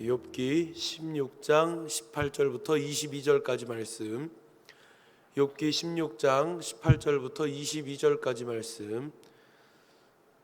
욥기 16장 18절부터 22절까지 말씀. 욥기 16장 18절부터 22절까지 말씀.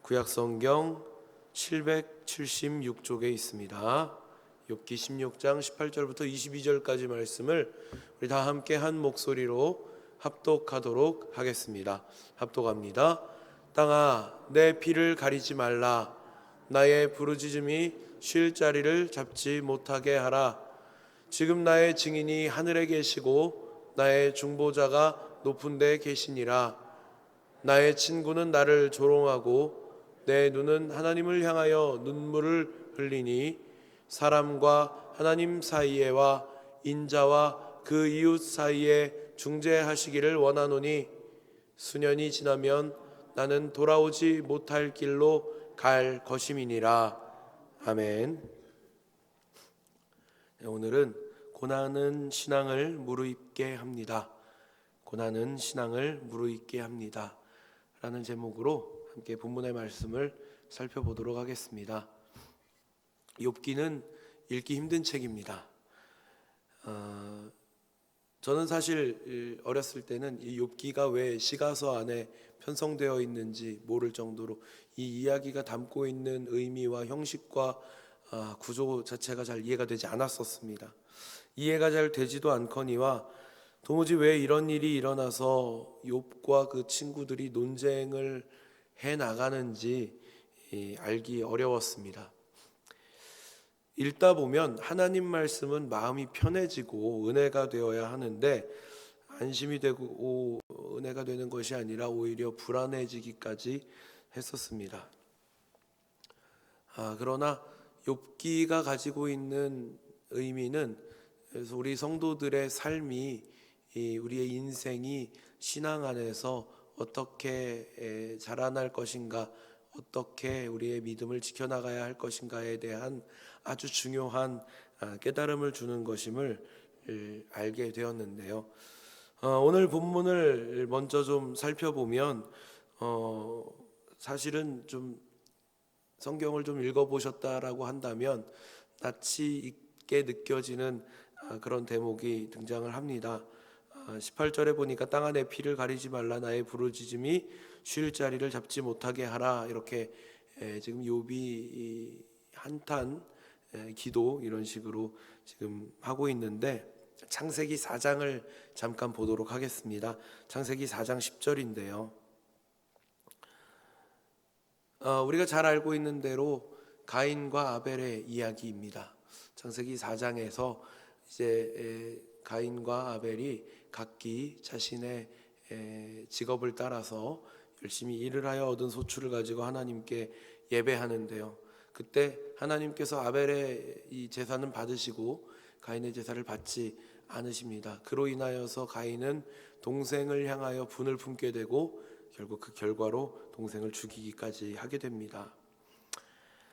구약 성경 776쪽에 있습니다. 욥기 16장 18절부터 22절까지 말씀을 우리 다 함께 한 목소리로 합독하도록 하겠습니다. 합독합니다. 땅아 내 피를 가리지 말라 나의 부르짖음이 쉴 자리를 잡지 못하게 하라. 지금 나의 증인이 하늘에 계시고 나의 중보자가 높은 데 계시니라. 나의 친구는 나를 조롱하고 내 눈은 하나님을 향하여 눈물을 흘리니 사람과 하나님 사이에와 인자와 그 이웃 사이에 중재하시기를 원하노니 수년이 지나면 나는 돌아오지 못할 길로 갈 것임이니라. 아멘. 네, 오늘은 고난은 신앙을 무르익게 합니다. 고난은 신앙을 무르익게 합니다. 라는 제목으로 함께 본문의 말씀을 살펴보도록 하겠습니다. 욥기는 읽기 힘든 책입니다. 어, 저는 사실 어렸을 때는 이 욥기가 왜 시가서 안에 편성되어 있는지 모를 정도로 이 이야기가 담고 있는 의미와 형식과 아, 구조 자체가 잘 이해가 되지 않았었습니다. 이해가 잘 되지도 않거니와 도무지 왜 이런 일이 일어나서 욥과 그 친구들이 논쟁을 해 나가는지 알기 어려웠습니다. 읽다 보면 하나님 말씀은 마음이 편해지고 은혜가 되어야 하는데 안심이 되고 은혜가 되는 것이 아니라 오히려 불안해지기까지 했었습니다. 아, 그러나 욥기가 가지고 있는 의미는 그래서 우리 성도들의 삶이 우리의 인생이 신앙 안에서 어떻게 자라날 것인가, 어떻게 우리의 믿음을 지켜나가야 할 것인가에 대한 아주 중요한 아, 깨달음을 주는 것임을 알게 되었는데요. 어, 오늘 본문을 먼저 좀 살펴보면 어, 사실은 좀 성경을 좀 읽어보셨다라고 한다면 낯이 있게 느껴지는 아, 그런 대목이 등장을 합니다. 18절에 아, 보니까 땅 안에 피를 가리지 말라 나의 부르짖음이 쉴 자리를 잡지 못하게 하라 이렇게 지금 욥이 한탄 기도 이런 식으로 지금 하고 있는데 창세기 4장을 잠깐 보도록 하겠습니다. 창세기 4장 10절인데요. 어, 우리가 잘 알고 있는 대로 가인과 아벨의 이야기입니다. 창세기 4장에서 이제 가인과 아벨이 각기 자신의 직업을 따라서 열심히 일을 하여 얻은 소출을 가지고 하나님께 예배하는데요. 그때 하나님께서 아벨의 이 제사는 받으시고 가인의 제사를 받지 않으십니다. 그로 인하여서 가인은 동생을 향하여 분을 품게 되고 결국 그 결과로 동생을 죽이기까지 하게 됩니다.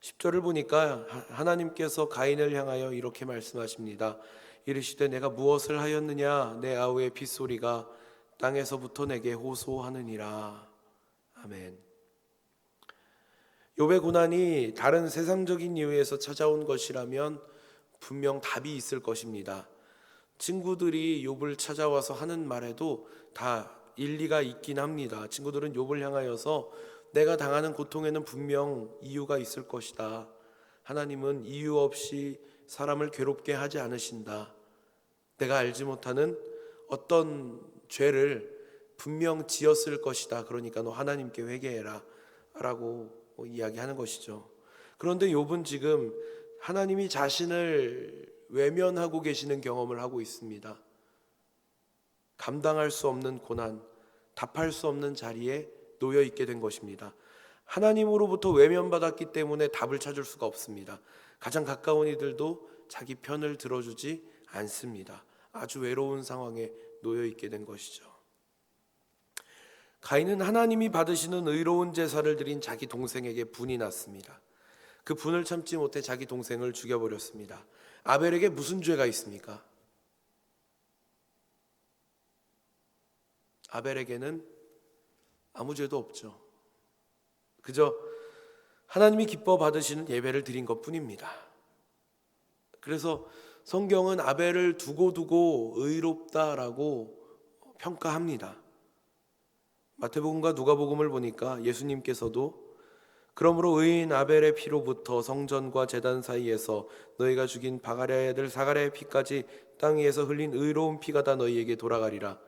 10절을 보니까 하나님께서 가인을 향하여 이렇게 말씀하십니다. 이르시되 내가 무엇을 하였느냐 내 아우의 핏소리가 땅에서부터 내게 호소하느니라. 아멘. 욥의 고난이 다른 세상적인 이유에서 찾아온 것이라면 분명 답이 있을 것입니다. 친구들이 욥을 찾아와서 하는 말에도 다 일리가 있긴 합니다. 친구들은 욥을 향하여서 내가 당하는 고통에는 분명 이유가 있을 것이다. 하나님은 이유 없이 사람을 괴롭게 하지 않으신다. 내가 알지 못하는 어떤 죄를 분명 지었을 것이다. 그러니까 너 하나님께 회개해라. 라고 이야기하는 것이죠. 그런데 욥은 지금 하나님이 자신을 외면하고 계시는 경험을 하고 있습니다. 감당할 수 없는 고난, 답할 수 없는 자리에 놓여 있게 된 것입니다. 하나님으로부터 외면받았기 때문에 답을 찾을 수가 없습니다. 가장 가까운 이들도 자기 편을 들어주지 않습니다. 아주 외로운 상황에 놓여 있게 된 것이죠. 가인은 하나님이 받으시는 의로운 제사를 드린 자기 동생에게 분이 났습니다. 그 분을 참지 못해 자기 동생을 죽여버렸습니다. 아벨에게 무슨 죄가 있습니까? 아벨에게는 아무 죄도 없죠. 그저 하나님이 기뻐 받으시는 예배를 드린 것 뿐입니다. 그래서 성경은 아벨을 두고두고 의롭다라고 평가합니다. 마태복음과 누가복음을 보니까 예수님께서도 그러므로 의인 아벨의 피로부터 성전과 제단 사이에서 너희가 죽인 바가랴의 아들 사가랴의 피까지 땅 위에서 흘린 의로운 피가 다 너희에게 돌아가리라.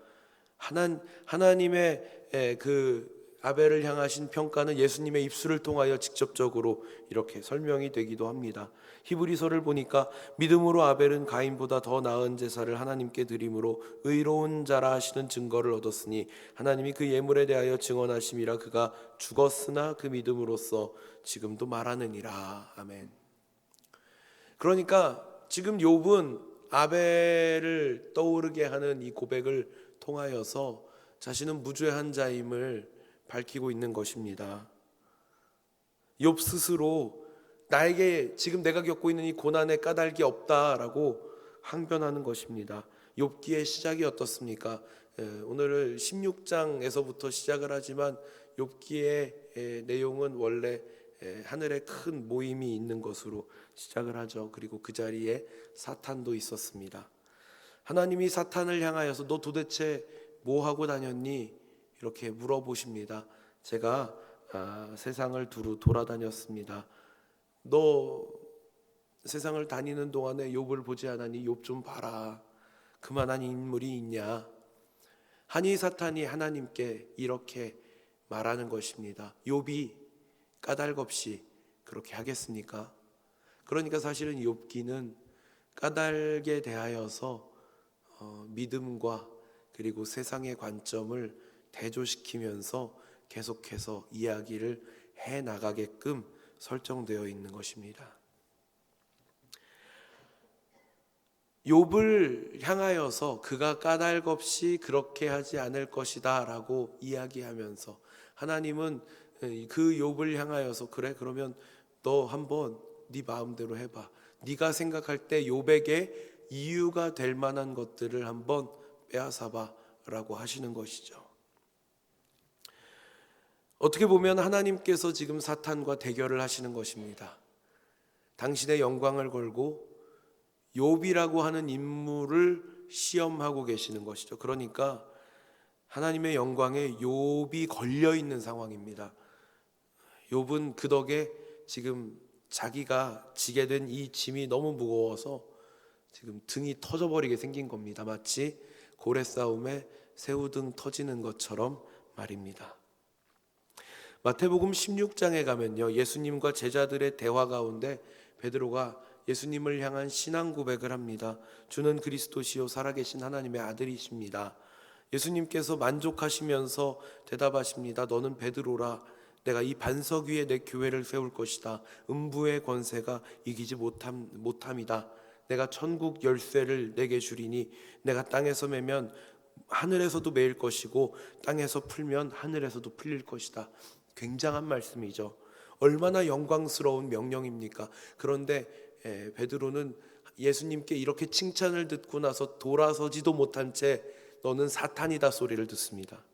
하나, 하나님의 에, 그 아벨을 향하신 평가는 예수님의 입술을 통하여 직접적으로 이렇게 설명이 되기도 합니다. 히브리서를 보니까 믿음으로 아벨은 가인보다 더 나은 제사를 하나님께 드림으로 의로운 자라 하시는 증거를 얻었으니 하나님이 그 예물에 대하여 증언하심이라 그가 죽었으나 그 믿음으로써 지금도 말하느니라. 아멘. 그러니까 지금 욥은 아벨을 떠오르게 하는 이 고백을 통하여서 자신은 무죄한 자임을 밝히고 있는 것입니다. 욥 스스로 나에게 지금 내가 겪고 있는 이 고난의 까닭이 없다라고 항변하는 것입니다. 욥기의 시작이 어떻습니까? 에, 오늘을 16장에서부터 시작을 하지만 욥기의 에, 내용은 원래 에, 하늘에 큰 모임이 있는 것으로 시작을 하죠. 그리고 그 자리에 사탄도 있었습니다. 하나님이 사탄을 향하여서 너 도대체 뭐 하고 다녔니? 이렇게 물어보십니다. 제가 아, 세상을 두루 돌아다녔습니다. 너 세상을 다니는 동안에 욥을 보지 않았니? 욥 좀 봐라. 그만한 인물이 있냐? 하니 사탄이 하나님께 이렇게 말하는 것입니다. 욥이 까닭 없이 그렇게 하겠습니까? 그러니까 사실은 욥기는 까닭에 대하여서 어, 믿음과 그리고 세상의 관점을 대조시키면서 계속해서 이야기를 해 나가게끔 설정되어 있는 것입니다. 욥을 향하여서 그가 까닭 없이 그렇게 하지 않을 것이다라고 이야기하면서 하나님은 그 욥을 향하여서 그래 그러면 너 한번 네 마음대로 해봐. 네가 생각할 때 욥에게 이유가 될 만한 것들을 한번 빼앗아봐라고 하시는 것이죠. 어떻게 보면 하나님께서 지금 사탄과 대결을 하시는 것입니다. 당신의 영광을 걸고 욥이라고 하는 인물을 시험하고 계시는 것이죠. 그러니까 하나님의 영광에 욥이 걸려 있는 상황입니다. 욥은 그 덕에 지금 자기가 지게 된 이 짐이 너무 무거워서 지금 등이 터져버리게 생긴 겁니다. 마치 고래 싸움에 새우등 터지는 것처럼 말입니다. 마태복음 16장에 가면요. 예수님과 제자들의 대화 가운데 베드로가 예수님을 향한 신앙 고백을 합니다. 주는 그리스도시요 살아계신 하나님의 아들이십니다. 예수님께서 만족하시면서 대답하십니다. 너는 베드로라. 내가 이 반석 위에 내 교회를 세울 것이다. 음부의 권세가 이기지 못함, 못함이다. 내가 천국 열쇠를 내게 주리니 내가 땅에서 매면 하늘에서도 매일 것이고 땅에서 풀면 하늘에서도 풀릴 것이다. 굉장한 말씀이죠. 얼마나 영광스러운 명령입니까? 그런데 에, 베드로는 예수님께 이렇게 칭찬을 듣고 나서 돌아서지도 못한 채 너는 사탄이다 소리를 듣습니다.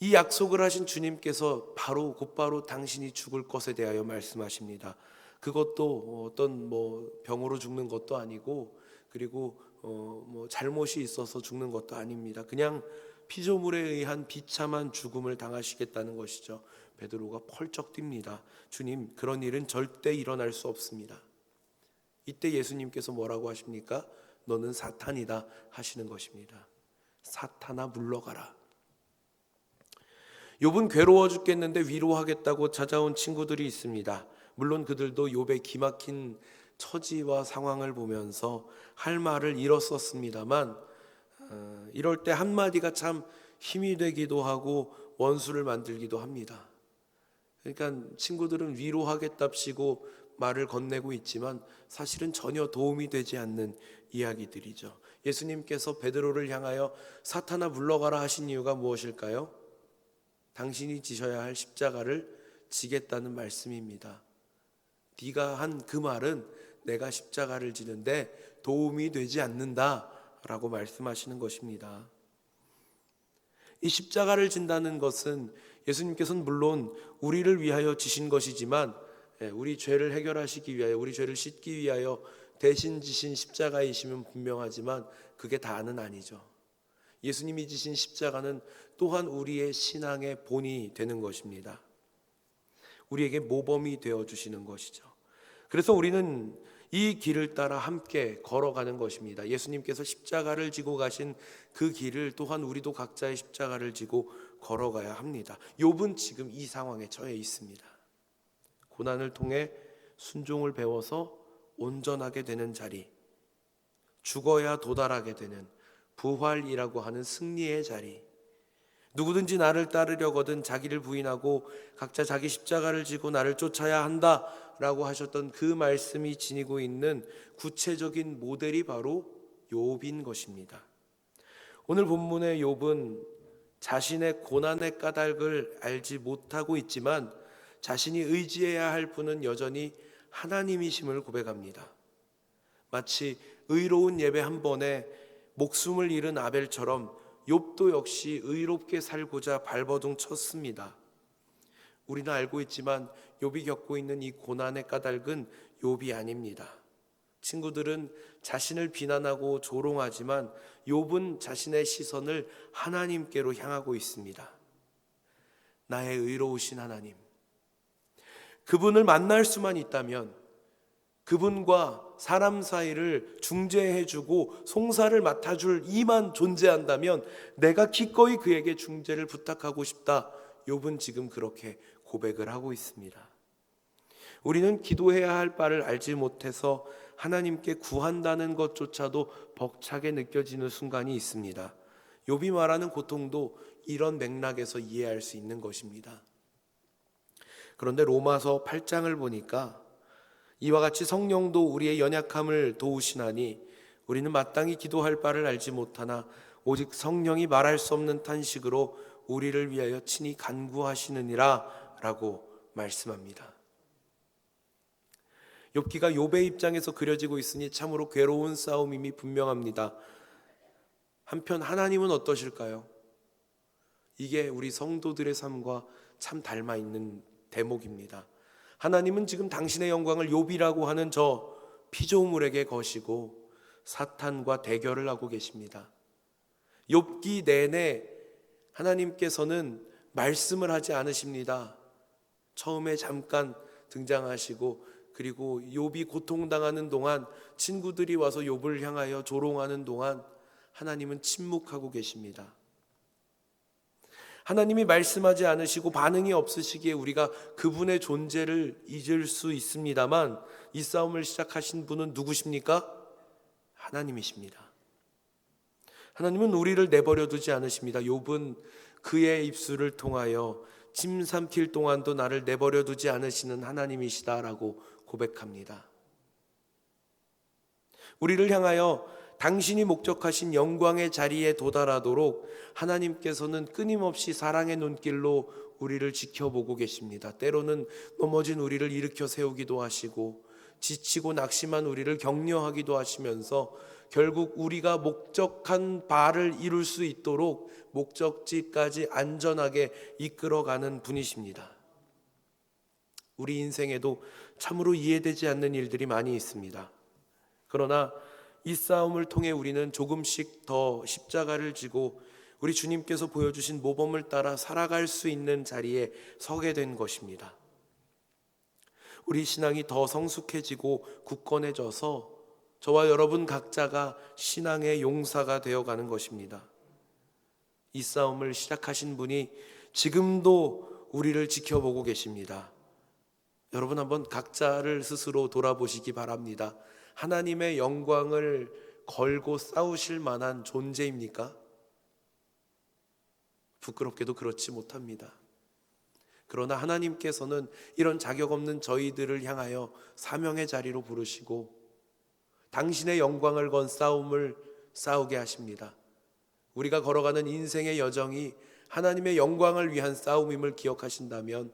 이 약속을 하신 주님께서 바로 곧바로 당신이 죽을 것에 대하여 말씀하십니다. 그것도 어떤 뭐 병으로 죽는 것도 아니고 그리고 어 뭐 잘못이 있어서 죽는 것도 아닙니다. 그냥 피조물에 의한 비참한 죽음을 당하시겠다는 것이죠. 베드로가 펄쩍 뜁니다. 주님, 그런 일은 절대 일어날 수 없습니다. 이때 예수님께서 뭐라고 하십니까? 너는 사탄이다 하시는 것입니다. 사탄아 물러가라. 욥은 괴로워 죽겠는데 위로하겠다고 찾아온 친구들이 있습니다. 물론 그들도 욥의 기막힌 처지와 상황을 보면서 할 말을 잃었었습니다만 어, 이럴 때 한마디가 참 힘이 되기도 하고 원수를 만들기도 합니다. 그러니까 친구들은 위로하겠답시고 말을 건네고 있지만 사실은 전혀 도움이 되지 않는 이야기들이죠. 예수님께서 베드로를 향하여 사탄아 물러가라 하신 이유가 무엇일까요? 당신이 지셔야 할 십자가를 지겠다는 말씀입니다. 네가 한 그 말은 내가 십자가를 지는데 도움이 되지 않는다. 라고 말씀하시는 것입니다. 이 십자가를 진다는 것은 예수님께서는 물론 우리를 위하여 지신 것이지만 예, 우리 죄를 해결하시기 위하여 우리 죄를 씻기 위하여 대신 지신 십자가이시면 분명하지만 그게 다는 아니죠. 예수님이 지신 십자가는 또한 우리의 신앙의 본이 되는 것입니다. 우리에게 모범이 되어 주시는 것이죠. 그래서 우리는 이 길을 따라 함께 걸어가는 것입니다. 예수님께서 십자가를 지고 가신 그 길을 또한 우리도 각자의 십자가를 지고 걸어가야 합니다. 욥은 지금 이 상황에 처해 있습니다. 고난을 통해 순종을 배워서 온전하게 되는 자리, 죽어야 도달하게 되는 부활이라고 하는 승리의 자리. 누구든지 나를 따르려거든 자기를 부인하고 각자 자기 십자가를 지고 나를 쫓아야 한다 라고 하셨던 그 말씀이 지니고 있는 구체적인 모델이 바로 욥인 것입니다. 오늘 본문의 욥은 자신의 고난의 까닭을 알지 못하고 있지만 자신이 의지해야 할 분은 여전히 하나님이심을 고백합니다. 마치 의로운 예배 한 번에 목숨을 잃은 아벨처럼 욥도 역시 의롭게 살고자 발버둥 쳤습니다. 우리는 알고 있지만 욥이 겪고 있는 이 고난의 까닭은 욥이 아닙니다. 친구들은 자신을 비난하고 조롱하지만 욥은 자신의 시선을 하나님께로 향하고 있습니다. 나의 의로우신 하나님. 그분을 만날 수만 있다면 그분과 사람 사이를 중재해주고 송사를 맡아줄 이만 존재한다면 내가 기꺼이 그에게 중재를 부탁하고 싶다. 욥은 지금 그렇게 고백을 하고 있습니다. 우리는 기도해야 할 바를 알지 못해서 하나님께 구한다는 것조차도 벅차게 느껴지는 순간이 있습니다. 욥이 말하는 고통도 이런 맥락에서 이해할 수 있는 것입니다. 그런데 로마서 8장을 보니까 이와 같이 성령도 우리의 연약함을 도우시나니 우리는 마땅히 기도할 바를 알지 못하나 오직 성령이 말할 수 없는 탄식으로 우리를 위하여 친히 간구하시느니라 라고 말씀합니다. 욥기가 욥의 입장에서 그려지고 있으니 참으로 괴로운 싸움임이 분명합니다. 한편 하나님은 어떠실까요? 이게 우리 성도들의 삶과 참 닮아 있는 대목입니다. 하나님은 지금 당신의 영광을 욥이라고 하는 저 피조물에게 거시고 사탄과 대결을 하고 계십니다. 욥기 내내 하나님께서는 말씀을 하지 않으십니다. 처음에 잠깐 등장하시고 그리고 욥이 고통당하는 동안 친구들이 와서 욥을 향하여 조롱하는 동안 하나님은 침묵하고 계십니다. 하나님이 말씀하지 않으시고 반응이 없으시기에 우리가 그분의 존재를 잊을 수 있습니다만 이 싸움을 시작하신 분은 누구십니까? 하나님이십니다. 하나님은 우리를 내버려 두지 않으십니다. 욥은 그의 입술을 통하여 짐 삼킬 동안도 나를 내버려 두지 않으시는 하나님이시다라고 고백합니다. 우리를 향하여 당신이 목적하신 영광의 자리에 도달하도록 하나님께서는 끊임없이 사랑의 눈길로 우리를 지켜보고 계십니다. 때로는 넘어진 우리를 일으켜 세우기도 하시고 지치고 낙심한 우리를 격려하기도 하시면서 결국 우리가 목적한 바를 이룰 수 있도록 목적지까지 안전하게 이끌어가는 분이십니다. 우리 인생에도 참으로 이해되지 않는 일들이 많이 있습니다. 그러나 이 싸움을 통해 우리는 조금씩 더 십자가를 지고 우리 주님께서 보여주신 모범을 따라 살아갈 수 있는 자리에 서게 된 것입니다. 우리 신앙이 더 성숙해지고 굳건해져서 저와 여러분 각자가 신앙의 용사가 되어 가는 것입니다. 이 싸움을 시작하신 분이 지금도 우리를 지켜보고 계십니다. 여러분 한번 각자를 스스로 돌아보시기 바랍니다. 하나님의 영광을 걸고 싸우실 만한 존재입니까? 부끄럽게도 그렇지 못합니다. 그러나 하나님께서는 이런 자격 없는 저희들을 향하여 사명의 자리로 부르시고 당신의 영광을 건 싸움을 싸우게 하십니다. 우리가 걸어가는 인생의 여정이 하나님의 영광을 위한 싸움임을 기억하신다면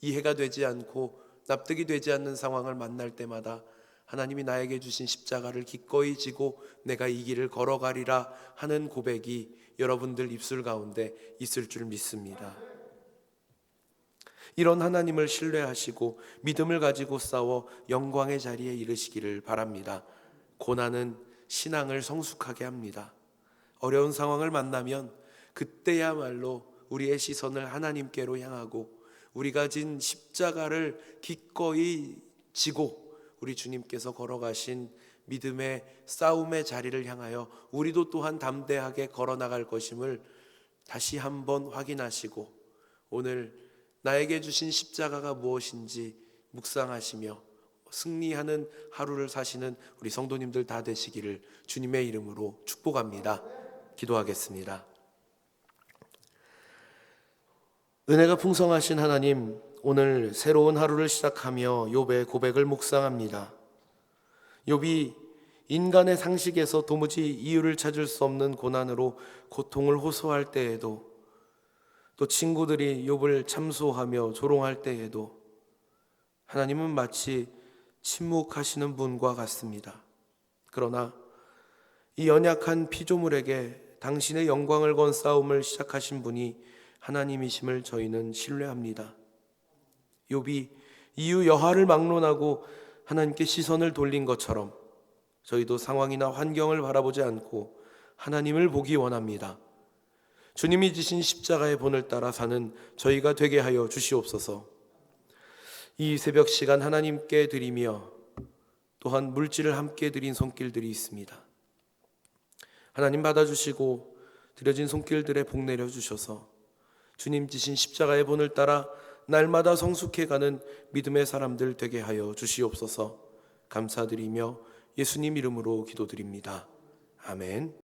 이해가 되지 않고 납득이 되지 않는 상황을 만날 때마다 하나님이 나에게 주신 십자가를 기꺼이 지고 내가 이 길을 걸어가리라 하는 고백이 여러분들 입술 가운데 있을 줄 믿습니다. 이런 하나님을 신뢰하시고 믿음을 가지고 싸워 영광의 자리에 이르시기를 바랍니다. 고난은 신앙을 성숙하게 합니다. 어려운 상황을 만나면 그때야말로 우리의 시선을 하나님께로 향하고 우리가 진 십자가를 기꺼이 지고 우리 주님께서 걸어가신 믿음의 싸움의 자리를 향하여 우리도 또한 담대하게 걸어 나갈 것임을 다시 한번 확인하시고 오늘 나에게 주신 십자가가 무엇인지 묵상하시며 승리하는 하루를 사시는 우리 성도님들 다 되시기를 주님의 이름으로 축복합니다. 기도하겠습니다. 은혜가 풍성하신 하나님, 오늘 새로운 하루를 시작하며 욥의 고백을 묵상합니다. 욥이 인간의 상식에서 도무지 이유를 찾을 수 없는 고난으로 고통을 호소할 때에도 또 친구들이 욥을 참소하며 조롱할 때에도 하나님은 마치 침묵하시는 분과 같습니다. 그러나 이 연약한 피조물에게 당신의 영광을 건 싸움을 시작하신 분이 하나님이심을 저희는 신뢰합니다. 욥이 이유 여하를 막론하고 하나님께 시선을 돌린 것처럼 저희도 상황이나 환경을 바라보지 않고 하나님을 보기 원합니다. 주님이 지신 십자가의 본을 따라 사는 저희가 되게 하여 주시옵소서. 이 새벽 시간 하나님께 드리며 또한 물질을 함께 드린 손길들이 있습니다. 하나님 받아주시고 드려진 손길들에 복 내려 주셔서 주님 지신 십자가의 본을 따라 날마다 성숙해가는 믿음의 사람들 되게 하여 주시옵소서 감사드리며 예수님 이름으로 기도드립니다. 아멘.